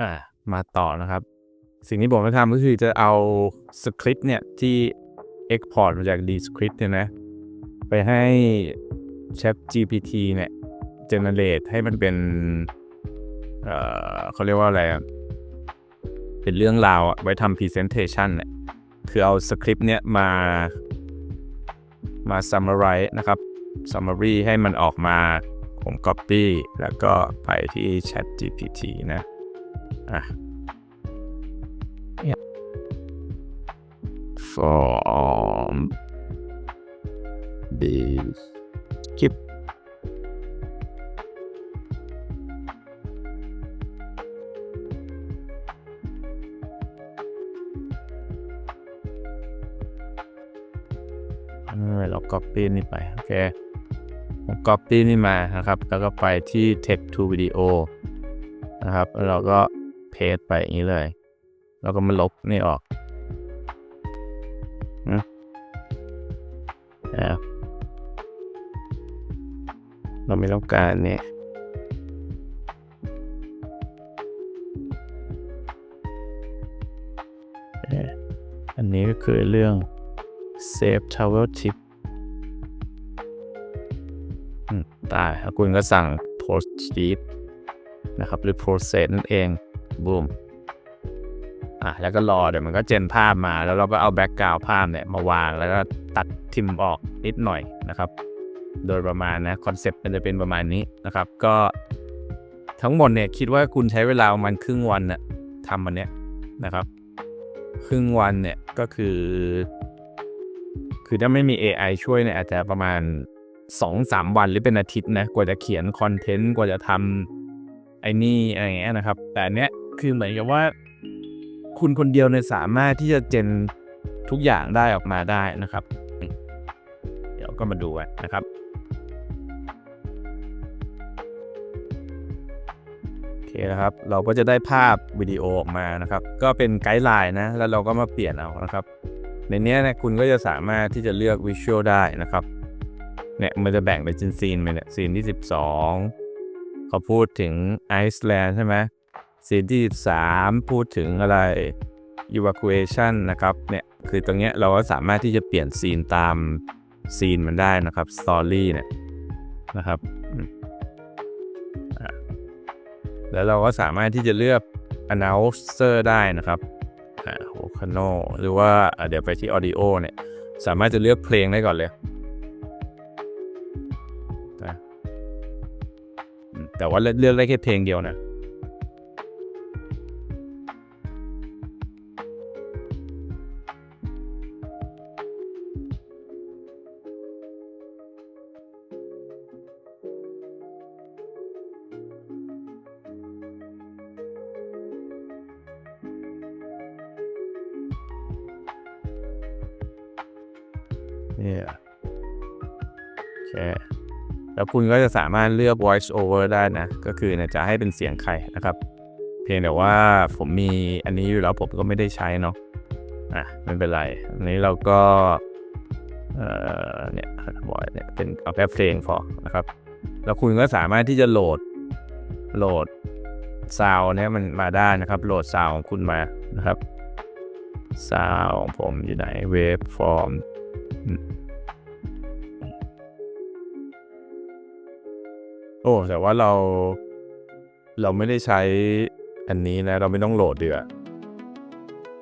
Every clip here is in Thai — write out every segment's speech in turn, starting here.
อ่ามาต่อนะครับ สิ่งที่ผมจะทำก็คือจะเอาสคริปต์เนี่ยที่ Export มาจาก Descript เนี่ยนะ ไปให้ Chat GPT เนี่ย generate ให้มันเป็น เอ่อเขาเรียกว่าอะไรอะ เป็นเรื่องราวอะไว้ทำ presentation เนี่ย คือเอาสคริปต์เนี่ยมา มา summarize นะครับ summary ให้มันออกมาผม copy แล้วก็ไปที่ Chat GPT นะ อะ from the skip เรา copy นี่ไป โอเคผม copy นี่มานะครับ แล้วก็ไปที่ text to video นะครับ แล้วเราก็ paste ไปอย่างนี้เลย แล้วก็มาลบนี่ออกนะเราไม่ต้องการเนี่ยอันนี้ก็คือเรื่อง Save Travel Tip ตายคุณก็สั่ง Post Sheet นะครับ หรือ Process นั่นเอง บูมอะแล้วก็รอเดี๋ยวมันก็เจนภาพมาแล้วเราก็เอาแบ็กกราวภาพเนี่ยมาวางแล้วก็ตัดทิมออกนิดหน่อยนะครับ โดยประมาณนะคอนเซปต์มันจะเป็นประมาณนี้นะครับ ก็ทั้งหมดเนี่ยคิดว่าคุณใช้เวลาประมาณครึ่งวันน่ะทำมันเนี้ยนะครับ ครึ่งวันเนี่ยก็คือ คือถ้าไม่มี AI ช่วยเนี่ยอาจจะประมาณ 2-3 วันหรือเป็นอาทิตย์นะกว่าจะเขียนคอนเทนต์กว่าจะทำไอ้นี่อะไรอย่างเงี้ยนะครับ แต่เนี้ย คือเหมือนกับว่า คุณคนเดียวเนี่ยสามารถที่จะเจนทุกอย่างได้ออกมาได้นะครับ เดี๋ยวก็มาดูกันนะครับโอเคนะครับ เราก็จะได้ภาพวิดีโอออกมานะครับ ก็เป็นไกด์ไลน์นะ แล้วเราก็มาเปลี่ยนเอานะครับ ในนี้นี่ยคุณก็จะสามารถที่จะเลือกวิชวลได้นะครับเนี่ยมันจะแบ่งเป็นซีนไปเนี่ยซีนที่ 12 เขาพูดถึงไอซ์แลนด์ใช่ไหม ซีนที่13พูดถึงอะไร evacuation นะครับเนี่ยคือตรงเนี้ยเราก็สามารถที่จะเปลี่ยนซีนตามซีนมันได้นะครับ story เนี่ยนะครับแล้วเราก็สามารถที่จะเลือก announcer ได้นะครับอ่าโฮคาโนหรือว่าเดี๋ยวไปที่ audio เนี่ยสามารถจะเลือกเพลงได้ก่อนเลย แต่ว่าเลือกได้แค่เพลงเดียวนะ นี่โอเคแล้วคุณก็จะสามารถเลือก voice over ได้นะ ก็คือเนี่ยจะให้เป็นเสียงใครนะครับ เพียงแต่ว่าผมมีอันนี้อยู่แล้วผมก็ไม่ได้ใช้เนาะอะไม่เป็นไร อันนี้เราก็ เอ่อเนี่ยบอยเนี่ยเป็นเอาแค่เพลงพอนะครับ แล้วคุณก็สามารถที่จะโหลดโหลดซาวเนี่ยมันมาได้นะครับ โหลดซาวของคุณมานะครับซาวของผมอยู่ไหนเวฟฟอร์ม โอ้ แต่ว่าเรา เราไม่ได้ใช้อันนี้นะ เราไม่ต้องโหลดเดือ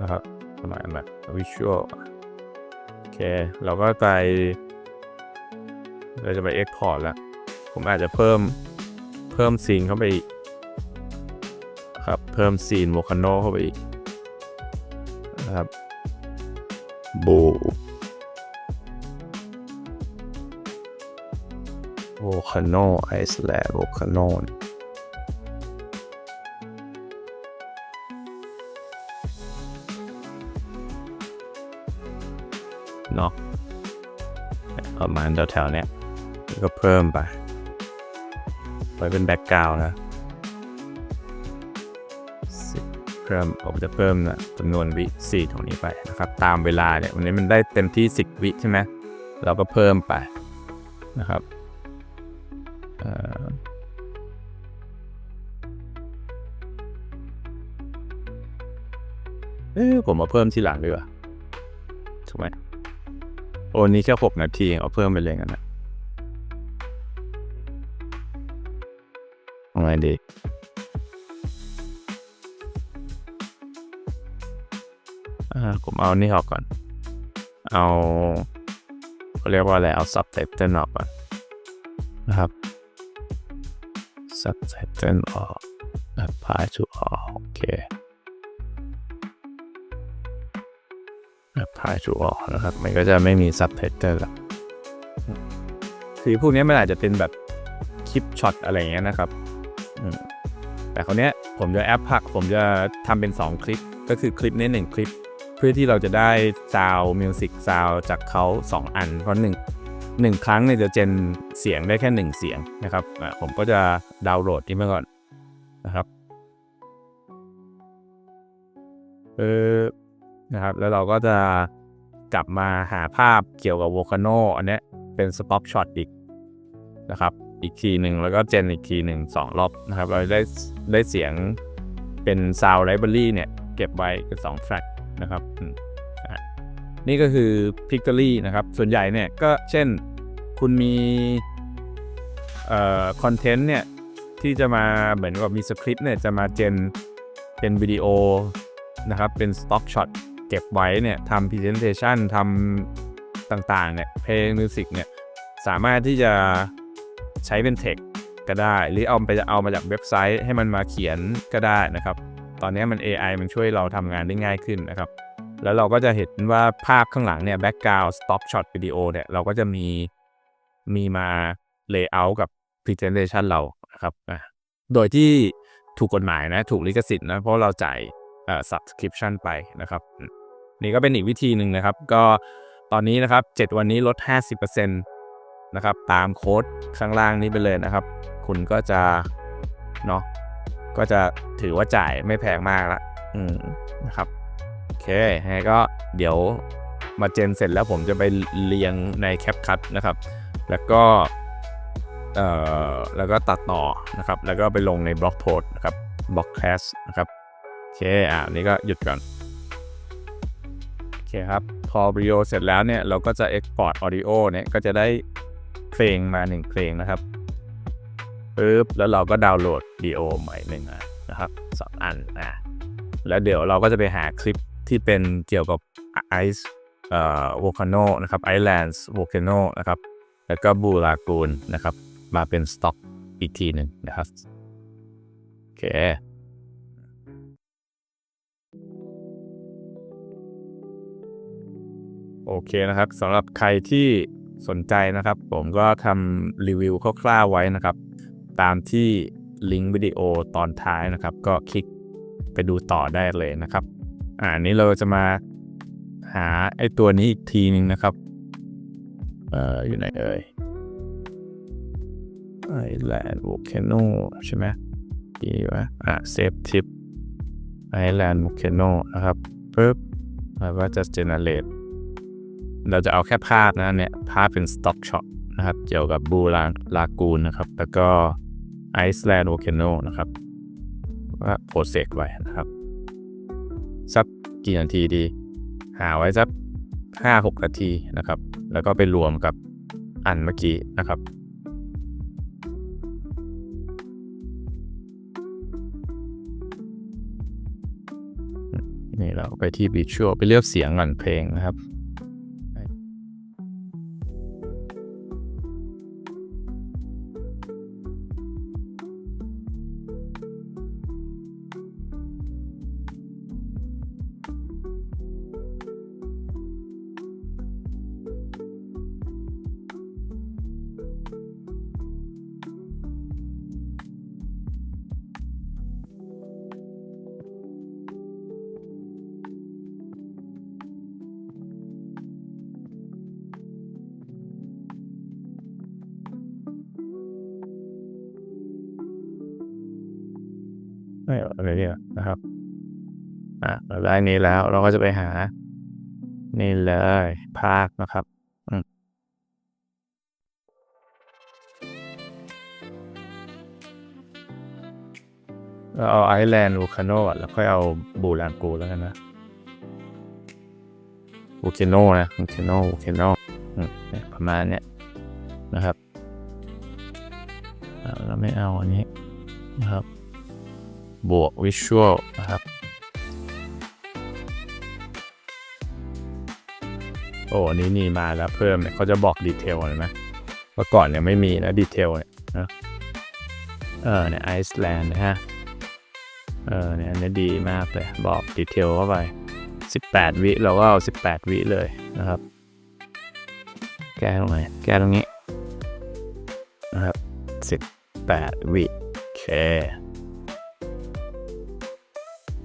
นะครับประมาณแบบวิชวลโอเค เราก็ไป เราจะไป Export แล้ว ผมอาจจะเพิ่ม เพิ่มซีนเข้าไปอีก ครับ เพิ่มซีนโวคาโนเข้าไปอีก นะครับ บู คาโนไอซ์แลนด์โวคาโนเนาะประมาณแถวๆเนี้ยก็เพิ่มไป ไว้เป็นแบ็กกราวนะสิบเพิ่มผมจะเพิ่มนะจำนวนวิสี่ตรงนี้ไปนะครับ ตามเวลาเนี่ยวันนี้มันได้เต็มที่ 10 วิใช่ไหมเราก็เพิ่มไปนะครับ เอ้ผมมาเพิ่มทีหลังดีกว่าถูกไหมโอ้นี่แค่หกนาทีเอาเพิ่มไปเลยกันนะเอาไงดีอ่าผมเอานี่ออกก่อน เอาเขาเรียกว่าอะไร เอา subtitle ออกก่อนนะครับ subtitle ออก apply to all โอเค apply to all นะครับ มันก็จะไม่มี subtitle ละคือพวกนี้มันอาจจะเป็นแบบคลิปช็อตอะไรอย่างเงี้ยนะครับ แต่คราวเนี้ยผมจะแอปพัก ผมจะทำเป็น 2 คลิป ก็คือคลิปนี้หนึ่งคลิป เพื่อที่เราจะได้ซาวมิวสิกซาวจากเขา 2 อัน เพราะหนึ่งหนึ่งครั้งเนี่ยจะเจนเสียงได้แค่ 1 เสียงนะครับ ผมก็จะดาวน์โหลดที่มาก่อนนะครับ เออ นะครับ แล้วเราก็จะกลับมาหาภาพเกี่ยวกับโวคาโนอันนี้เป็นสต็อปช็อตอีกนะครับ อีกทีหนึ่งแล้วก็เจนอีกทีหนึ่งสองรอบนะครับ เราได้ได้เสียงเป็นซาวไลบรารีเนี่ย เก็บไว้เป็นสองแฟลกนะครับ นี่ก็คือ Pictory นะครับ ส่วนใหญ่เนี่ยก็เช่นคุณมีเอ่อคอนเทนต์เนี่ย ที่จะมาเหมือนกับมีสคริปต์เนี่ย จะมาเจนเป็นวิดีโอนะครับ เป็นสต็อกช็อต ก็บไว้เนี่ยทำพรีเซนเทชันทำต่างๆเนี่ยเพลงมิวสิกเนี่ยสามารถที่จะใช้เป็นเทคก็ได้ หรือเอาไปเอามาจากเว็บไซต์ให้มันมาเขียนก็ได้นะครับ ตอนนี้มัน AI มันช่วยเราทำงานได้ง่ายขึ้นนะครับ แล้วเราก็จะเห็นว่าภาพข้างหลังเนี่ย background stop shot วิดีโอเนี่ยเราก็จะมีมีมา layout กับ presentation เรานะครับอะโดยที่ถูกกฎหมายนะ ถูกลิขสิทธิ์นะ เพราะเราจ่ายเอ่อ subscription ไปนะครับ นี่ก็เป็นอีกวิธีหนึ่งนะครับ ก็ตอนนี้นะครับ 7 วันนี้ลด 50%นะครับตามโค้ดข้างล่างนี้ไปเลยนะครับ คุณก็จะเนาะก็จะถือว่าจ่ายไม่แพงมากละอืมนะครับโอเคยังไงก็เดี๋ยวมาเจนเสร็จแล้วผมจะไปเรียงในแคปคัตนะครับ แล้วก็เอ่อแล้วก็ตัดต่อนะครับ แล้วก็ไปลงในบล็อกโพสนะครับบล็อกแคสนะครับโอเคอ่านี่ก็หยุดก่อน คครับ พอวิโอเสร็จแล้วเนี่ย เราก็จะ Export Audio เนี่ย ก็จะได้เพลงมา 1 เพลงนะครับปึ๊บแล้วเราก็ดาวน์โหลดดีโอใหม่หนึ่งนนะครับสองอันอะแล้วเดี๋ยวเราก็จะไปหาคลิปที่เป็นเกี่ยวกับ Ice เอ่อ Volcano นะครับ Islands Volcano นะครับ แล้วก็บูลากูนนะครับ มาเป็นสต็อกอีกทีหนึ่งนะครับโอเค โอเคนะครับสำหรับใครที่สนใจนะครับ ผมก็ทำรีวิวคร่าวๆไว้นะครับ ตามที่ลิงก์วิดีโอตอนท้ายนะครับ ก็คลิกไปดูต่อได้เลยนะครับอ่าอันนี้เราจะมาหาไอ้ตัวนี้อีกทีหนึงนะครับเอ่ออยู่ไหนเอ่ยไอแลนด์โวลคโนใช่ไหมดีวะอะเซฟทิปไอแลนด์โวลคโนนะครับปึ๊บแล้วก็จะ generate เราจะเอาแค่ภาพนะเนี่ยภาพเป็น stock shot นะครับเกี่ยวกับบูลาลากูนนะครับ แล้วก็ไอซ์แลนด์โวลคโนนะครับว่าโปรเซสไว้นะครับ สักกี่นาทีดี หาไว้สักห้าหกนาทีนะครับ แล้วก็ไปรวมกับอันเมื่อกี้นะครับนี่เราไปที่ Visual ไปเลือกเสียงก่อนเพลงนะครับ อะไรเนี่ยนะครับ อะเราได้นี้แล้วเราก็จะไปหา นี่เลยภาคนะครับเราเอาไอแลนด์วูคาโนแล้วค่อยเอาบูรานกูแล้วกันนะ volcano นะ volcano volcano อืมเนี่ยประมาณเนี้ยนะครับอ่าเราไม่เอาอันนี้นะครับ บวก visual นะครับ โอ้นนี้นี่มาแล้วเพิ่มเนี่ยเขาจะบอกดีเทลเลยไหมเมื่อก่อนเนี่ยไม่มีนะดีเทลเนี่ยนะเออเนี่ยไอซ์แลนด์นะฮะ เออเนี่ยอันนี้ดีมากเลย บอกดีเทลเข้าไป 18 วิเราก็เอา 18 วิเลยนะครับ แก้ตรงไหนแก้ตรงนี้นะครับ 18 วิโอเค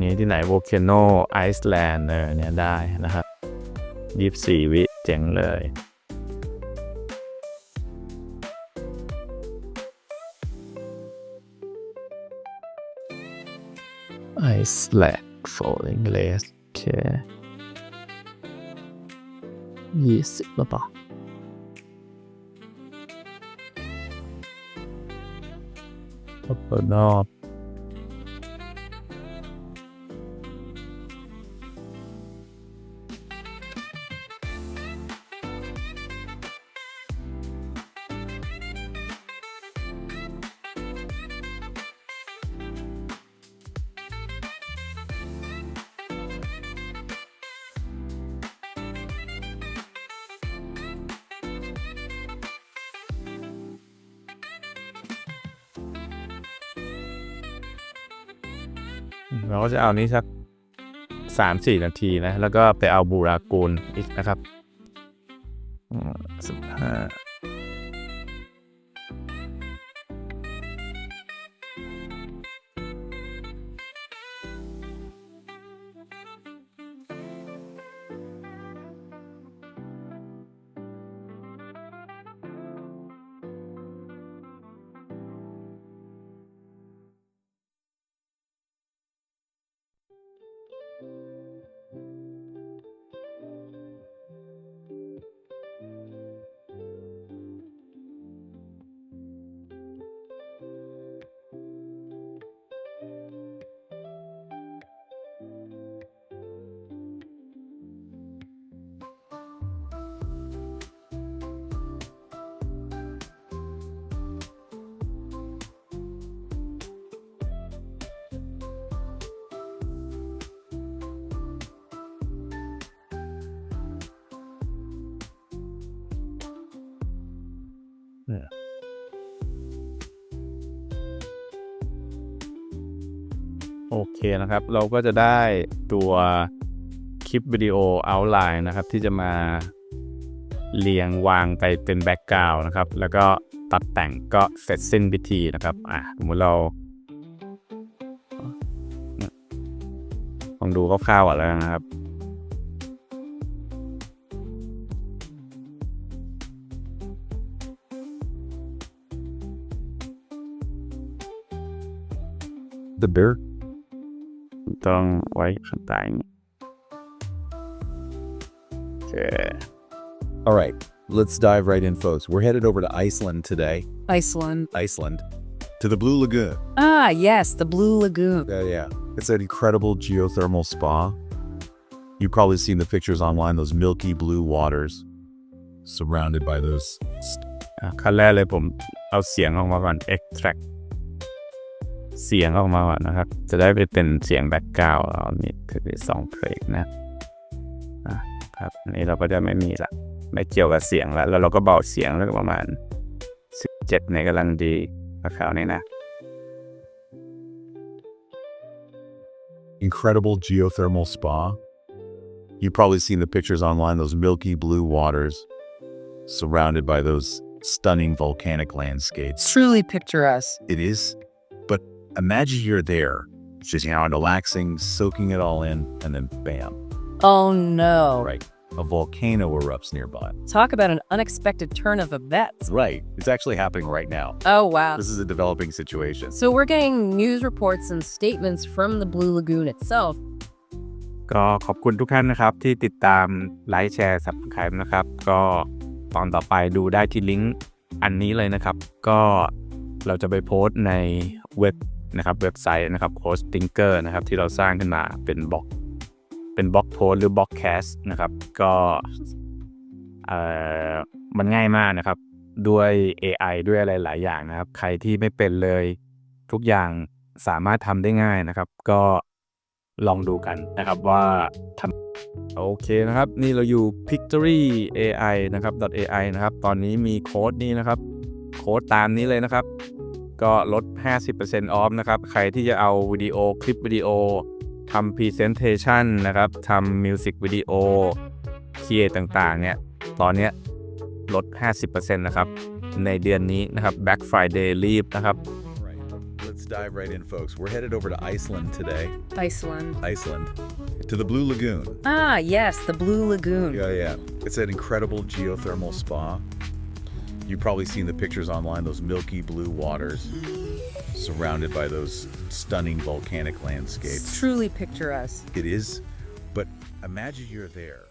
นี่ที่ไหน Volcano Iceland เออเนี่ยได้นะครับ24วิเจ๋งเลย Iceland Falling Glass โอเคยี่สิบหรือเปล่าเปิดนอก เราก็จะเอานี้สักสามสี่นาทีนะ แล้วก็ไปเอาบูรากูลอีกนะครับสิบห้า โอเคนะครับ เราก็จะได้ตัวคลิปวิดีโอ outline นะครับ ที่จะมาเรียงวางไปเป็นแบ็กกราวน์นะครับ แล้วก็ตัดแต่งก็เสร็จสิ้นพิธีนะครับ อะสมมติเราลองดูคร่าวๆก่อนแล้วนะครับ The bear? ต้องไว้ข้างใต้นี้โอเค All right, let's dive right in, folks. We're headed over to Iceland today. Iceland. Iceland. To the Blue Lagoon. Ah, yes, the Blue Lagoon. Yeah, yeah. It's an incredible geothermal spa. You've probably seen the pictures online, those milky blue waters surrounded by those. st- อ่ะขั้นแรกเลยผมเอาเสียงออกมาก่อน extract เสียงออกมาก่อนนะครับ จะได้ไปเป็นเสียงแบ็กกราวด์เรามีคือสองเพลงนะอ่ะครับอันนี้เราก็จะไม่มีละ ไม่เกี่ยวกับเสียงละแล้วเราก็เบาเสียงแล้วก็ประมาณ 17ในกำลังดีราคราวนี้นะ incredible geothermal spa. You've probably seen the pictures online, those milky blue waters surrounded by those stunning volcanic landscapes. Truly picturesque. It is, but imagine you're there, just you know, relaxing, soaking it all in, and then bam, Oh no. right, a volcano erupts nearby. Talk about an unexpected turn of events. Right, it's actually happening right now. Oh wow. This is a developing situation. So we're getting news reports and statements from the Blue Lagoon itself. ก็ขอบคุณทุกท่านนะครับ ที่ติดตามไลค์แชร์สับสไครป์นะครับ ก็ตอนต่อไปดูได้ที่ลิงก์อันนี้เลยนะครับ ก็เราจะไปโพสต์ในเว็บ นะครับเว็บไซต์นะครับโค้ชติงเกอร์นะครับที่เราสร้างขึ้นมาเป็นบล็อก เป็นบล็อกโพสหรือบล็อกแคสนะครับ ก็เอ่อมันง่ายมากนะครับ ด้วย AI ด้วยอะไรหลายอย่างนะครับ ใครที่ไม่เป็นเลยทุกอย่างสามารถทำได้ง่ายนะครับ ก็ลองดูกันนะครับว่าทำโอเคนะครับ นี่เราอยู่ Pictory AI นะครับ .ai นะครับ ตอนนี้มีโค้ดนี้นะครับ โค้ดตามนี้เลยนะครับ ก็ลด 50%ออฟนะครับ ใครที่จะเอาวิดีโอคลิปวิดีโอทำ Presentation นะครับทำมิวสิกวิดีโอเคียต่างๆ เนี่ย ตอนเนี้ยลด 50%นะครับ ในเดือนนี้นะครับ Black Friday รีบนะครับ Right. Let's dive right in, folks. We're headed over to Iceland today. Iceland. Iceland. To the Blue Lagoon. Ah, yes, the Blue Lagoon. Yeah, yeah. It's an incredible geothermal spa. You've probably seen the pictures online, those milky blue waters surrounded by those stunning volcanic landscapes. It's truly picturesque. It is, but imagine you're there.